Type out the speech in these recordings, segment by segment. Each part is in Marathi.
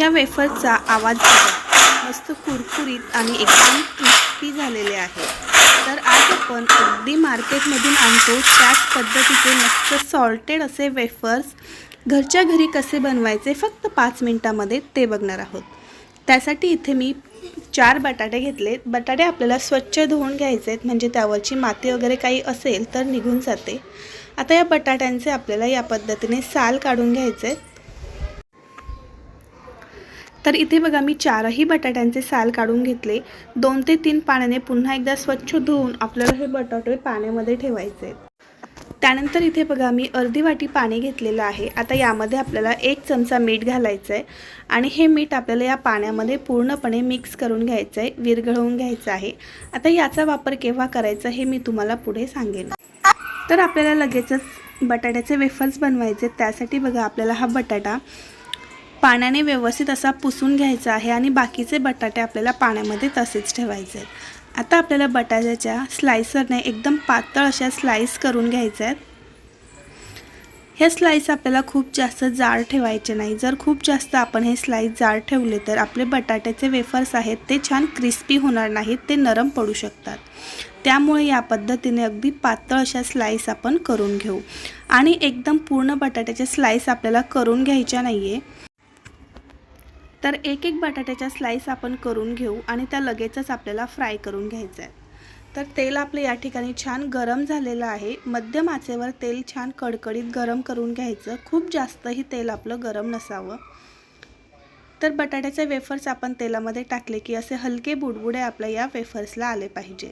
ह्या वेफरचा आवाज बघा. मस्त कुरकुरीत आणि एकदम क्रिस्पी झालेले आहे. तर आज आपण अगदी मार्केटमधून आणतो त्याच पद्धतीचे मस्त सॉल्टेड असे वेफर्स घरच्या घरी कसे बनवायचे फक्त पाच मिनटामध्ये ते बघणार आहोत. त्यासाठी इथे मी चार बटाटे घेतले बटाटे आपल्याला स्वच्छ धुवून घ्यायचे आहेत म्हणजे त्यावरची माती वगैरे काही असेल तर निघून जाते. आता या बटाट्यांचे आपल्याला या पद्धतीने साल काढून घ्यायचे आहेत. तर इथे बघा मी चारही बटाट्यांचे साल काढून घेतले. दोन ते तीन पाण्याने पुन्हा एकदा स्वच्छ धुवून आपल्याला हे बटाटे पाण्यामध्ये ठेवायचे त्यानंतर इथे बघा मी अर्धी वाटी पाणी घेतलेलं आहे. आता यामध्ये आपल्याला एक चमचा मीठ घालायचं आहे आणि हे मीठ आपल्याला या पाण्यामध्ये पूर्णपणे मिक्स करून घ्यायचं आहे विरघळवून घ्यायचं आहे. आता याचा वापर केव्हा करायचा हे मी तुम्हाला पुढे सांगेन. तर आपल्याला लगेचच बटाट्याचे वेफर्स बनवायचे आहेत. त्यासाठी बघा आपल्याला हा बटाटा पाण्याने व्यवस्थित असा पुसून घ्यायचा आहे आणि बाकीचे बटाटे आपल्याला पाण्यामध्ये तसेच ठेवायचे आहेत. आता आपल्याला बटाट्याच्या स्लायसरने एकदम पातळ अशा स्लाईस करून घ्यायच्या आहेत. ह्या स्लाईस आपल्याला खूप जास्त जाड ठेवायचे नाही. जर खूप जास्त आपण हे स्लाईस जाड ठेवले तर आपले बटाट्याचे वेफर्स आहेत ते छान क्रिस्पी होणार नाहीत ते नरम पडू शकतात. त्यामुळे या पद्धतीने अगदी पातळ अशा स्लाईस आपण करून घेऊ. आणि एकदम पूर्ण बटाट्याच्या स्लाईस आपल्याला करून घ्यायच्या नाही आहे तर एक एक बटाट्याच्या स्लाईस आपण करून घेऊ आणि त्या लगेचच आपल्याला फ्राय करून घ्यायचं आहे तर तेल आपलं या ठिकाणी छान गरम झालेलं आहे. मध्यम आचेवर तेल छान कडकडीत गरम करून घ्यायचं. खूप जास्तही तेल आपलं गरम नसावं. तर बटाट्याचे वेफर्स आपण तेलामध्ये टाकले की असे हलके बुडबुडे आपल्या या वेफर्सला आले पाहिजे.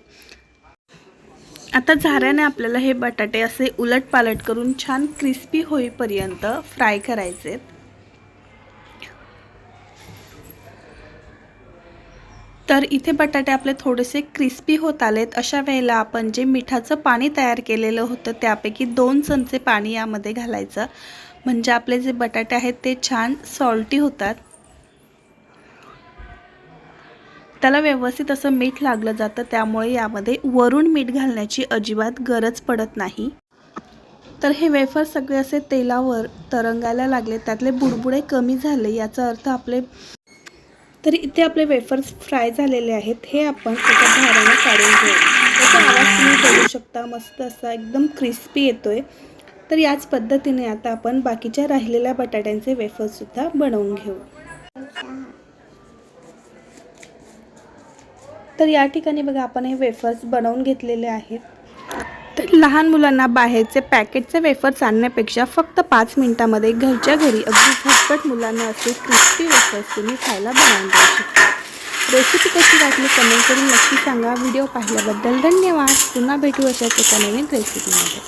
आता झाऱ्याने आपल्याला हे बटाटे असे उलट पालट करून छान क्रिस्पी होईपर्यंत फ्राय करायचे तर इथे बटाटे आपले थोडेसे क्रिस्पी होत आलेत. अशा वेळेला आपण जे मिठाचं पाणी तयार केलेलं होतं त्यापैकी दोन चमचे पाणी यामध्ये घालायचं. म्हणजे आपले जे बटाटे आहेत ते छान सॉल्टी होतात. त्याला व्यवस्थित असं मीठ लागलं जातं त्यामुळे यामध्ये वरून मीठ घालण्याची अजिबात गरज पडत नाही. तर हे वेफर सगळे असे तेलावर तरंगायला लागले त्यातले बुडबुडे कमी झाले याचा अर्थ आपले तर इथे आपले वेफर्स फ्राय झालेले आहेत. हे आपण एका झाडाने काढून घेऊ. त्याचा आवाज तुम्ही बघू शकता. मस्त असा एकदम क्रिस्पी येतोय. तर याच पद्धतीने आता आपण बाकीच्या राहिलेल्या बटाट्यांचे वेफर्ससुद्धा बनवून घेऊ. तर या ठिकाणी बघा आपण हे वेफर्स बनवून घेतलेले आहेत. तर लहान मुलांना बाहेरचे पॅकेटचे वेफर्स आणण्यापेक्षा फक्त पाच मिनिटामध्ये घरच्या घरी अगदी झटपट मुलांना असे क्रिस्पी वेफर्स तुम्ही खायला बनवून देऊ शकता. रेसिपी कशी वाटली कमेंट करून नक्की सांगा. व्हिडिओ पाहिल्याबद्दल धन्यवाद. पुन्हा भेटू अशाच एका नवीन रेसिपीमध्ये